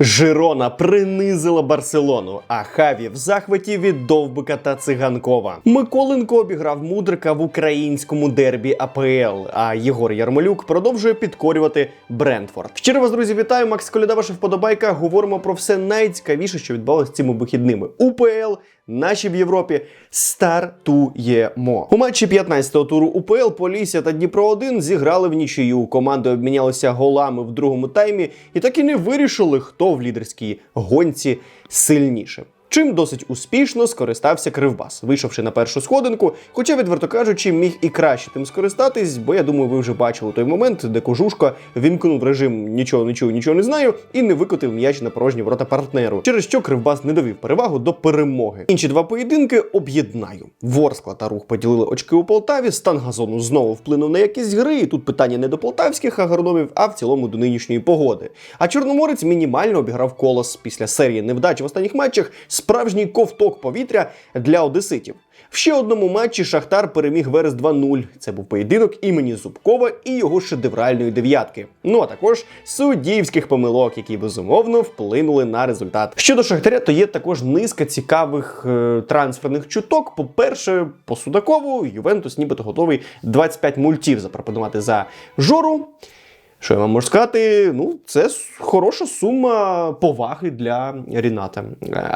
Жирона принизила Барселону, а Хаві в захваті від Довбика та Циганкова. Миколенко обіграв мудрика в українському дербі АПЛ. А Єгор Ярмолюк продовжує підкорювати Брентфорд. Щиро вас, друзі, вітаю! Макс Коляда, ваша вподобайка. Говоримо про все найцікавіше, що відбувалося цими вихідними. УПЛ Наші в Європі стартуємо. У матчі 15-го туру УПЛ Полісся та Дніпро 1 зіграли в нічию. Команди обмінялися голами в другому таймі і так і не вирішили, хто в лідерській гонці сильніше. Чим досить успішно скористався Кривбас, вийшовши на першу сходинку. Хоча, відверто кажучи, міг і краще тим скористатись, бо я думаю, ви вже бачили той момент, де кожушка вімкнув режим нічого не чую, нічого не знаю і не викотив м'яч на порожні ворота партнеру, через що Кривбас не довів перевагу до перемоги. Інші два поєдинки об'єднаю. Ворскла та рух поділили очки у Полтаві. Стан газону знову вплинув на якість гри. І тут питання не до полтавських агрономів, а в цілому до нинішньої погоди. А Чорноморець мінімально обіграв колос після серії невдач в останніх матчах. Справжній ковток повітря для одеситів. В ще одному матчі Шахтар переміг Верес 2-0. Це був поєдинок імені Зубкова і його шедевральної дев'ятки. Ну а також суддівських помилок, які безумовно вплинули на результат. Щодо Шахтаря, то є також низка цікавих е, трансферних чуток. По-перше, по Судакову Ювентус нібито готовий 25 мультів запропонувати за жору. Що я вам можу сказати? Ну, це хороша сума поваги для Ріната.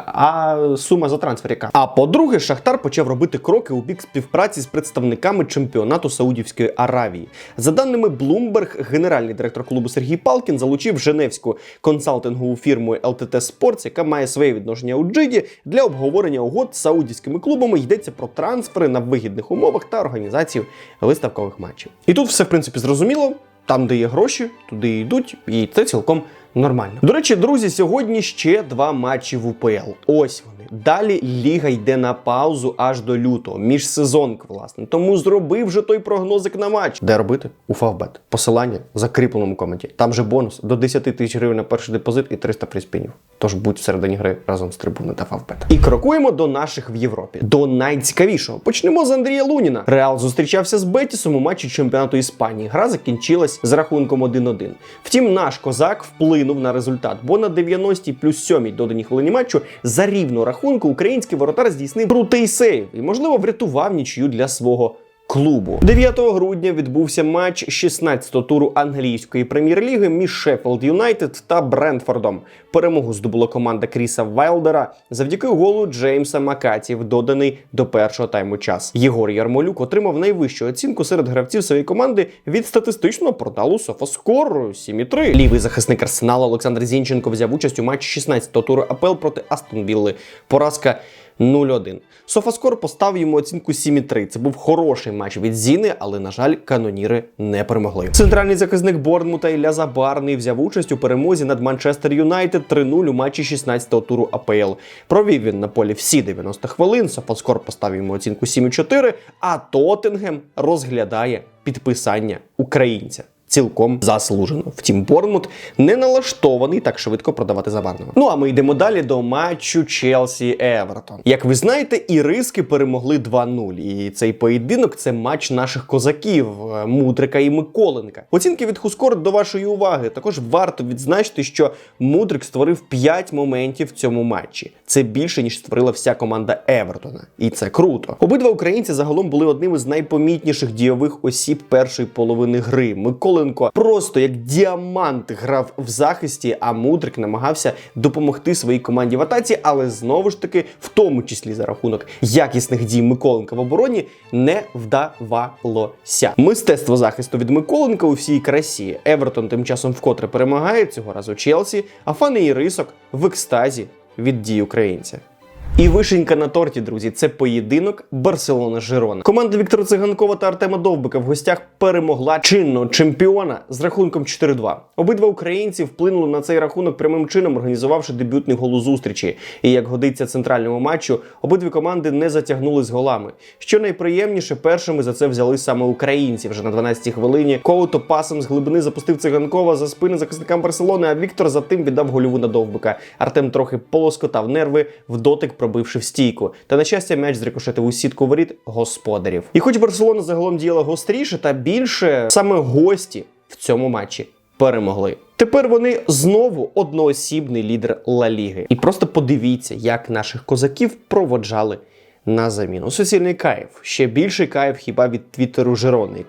А сума за трансфер яка? А по-друге, Шахтар почав робити кроки у бік співпраці з представниками чемпіонату Саудівської Аравії. За даними Bloomberg, генеральний директор клубу Сергій Палкін залучив женевську консалтингову фірму LTT Sports, яка має своє відношення у Джиді для обговорення угод з саудівськими клубами. Йдеться про трансфери на вигідних умовах та організацію виставкових матчів. І тут все в принципі зрозуміло. Там, де є гроші, туди і йдуть, і це цілком нормально. До речі, друзі, сьогодні ще два матчі в УПЛ. Ось вони. Далі ліга йде на паузу аж до лютого, між сезонк, власне. Тому зробив вже той прогнозик на матч. Де робити? У Фавбет. Посилання в закріпленому коменті. Там же бонус до 10 тисяч гривень на перший депозит і 300 приспінів. Тож будь всередині гри разом з трибуни та Фавбет. І крокуємо до наших в Європі. До найцікавішого. Почнемо з Андрія Луніна. Реал зустрічався з Бетісом у матчі чемпіонату Іспанії. Гра закінчилась з рахунком 1-1. Втім, наш козак вплинув на результат, бо на 90-й плюс 7 доданій хвилині матчу за рівну рахунку український воротар здійснив крутий сейв і, можливо, врятував нічию для свого. Клубу 9 грудня відбувся матч 16-го туру англійської прем'єр-ліги між Шеффілд Юнайтед та Брентфордом. Перемогу здобула команда Кріса Вайлдера завдяки голу Джеймса Макаті, доданий до першого тайму час. Єгор Ярмолюк отримав найвищу оцінку серед гравців своєї команди від статистичного порталу Софоскор 7,3. Лівий захисник Арсеналу Олександр Зінченко взяв участь у матчі 16-го туру АПЛ проти Астон Вілли. Поразка 0-1. Софаскор поставив йому оцінку 7,3. Це був хороший матч від Зіни, але, на жаль, каноніри не перемогли. Центральний захисник Борнмута Ілля Забарний взяв участь у перемозі над Манчестер Юнайтед 3-0 у матчі 16-го туру АПЛ. Провів він на полі всі 90 хвилин. Софаскор поставив йому оцінку 7,4, а Тоттенгем розглядає підписання українця. Цілком заслужено. Втім, Борнмут не налаштований так швидко продавати Забарного. Ну а ми йдемо далі до матчу Челсі Евертон. Як ви знаєте, іриски перемогли 2-0. І цей поєдинок це матч наших козаків е, Мудрика і Миколенка. Оцінки від Хускор до вашої уваги. Також варто відзначити, що Мудрик створив 5 моментів в цьому матчі. Це більше ніж створила вся команда Евертона, і це круто. Обидва українці загалом були одним із найпомітніших дійових осіб першої половини гри. Миколенко просто як діамант грав в захисті, а Мудрик намагався допомогти своїй команді в атаці, але знову ж таки, в тому числі за рахунок якісних дій Миколенка в обороні, не вдавалося. Мистецтво захисту від Миколенка у всій красі. Евертон тим часом вкотре перемагає цього разу Челсі, а фани і рисок в екстазі від дій українця. І вишенька на торті, друзі, це поєдинок Барселона-Жирона. Команда Віктора Циганкова та Артема Довбика в гостях перемогла чинного чемпіона з рахунком 4-2. Обидва українці вплинули на цей рахунок прямим чином, організувавши дебютний гол у зустрічі. І як годиться центральному матчу, обидві команди не затягнули з голами. Що найприємніше, першими за це взяли саме українці. Вже на 12-й хвилині Коуто пасом з глибини запустив циганкова за спини захисникам Барселони. А Віктор за тим віддав гольову на Довбика. Артем трохи полоскотав нерви в дотик пробивши в стійку. Та на щастя, м'яч зрикошетив у сітку воріт господарів. І хоч Барселона загалом діяла гостріше та більше, саме гості в цьому матчі перемогли. Тепер вони знову одноосібний лідер Ла Ліги. І просто подивіться, як наших козаків проводжали на заміну. Суцільний кайф. Ще більший кайф хіба від твіттеру Жирони.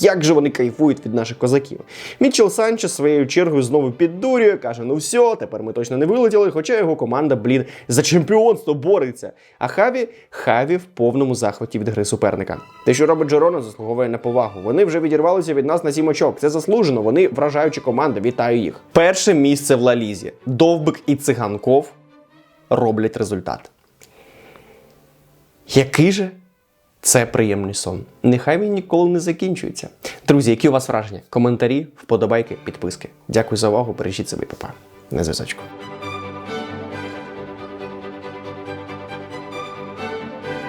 Як же вони кайфують від наших козаків? Мітчел Санчес своєю чергою знову піддурює, каже: ну все, тепер ми точно не вилетіли, хоча його команда, блін, за чемпіонство бореться. А Хаві Хаві в повному захваті від гри суперника. Те, що робить Джерона, заслуговує на повагу. Вони вже відірвалися від нас на сім очок. Це заслужено. Вони вражаюча команда. Вітаю їх. Перше місце в Ла Лізі. Довбик і циганков роблять результат. Який же це приємний сон. Нехай він ніколи не закінчується. Друзі, які у вас враження? Коментарі, вподобайки, підписки. Дякую за увагу. Бережіть себе, папа. На зв'язочку.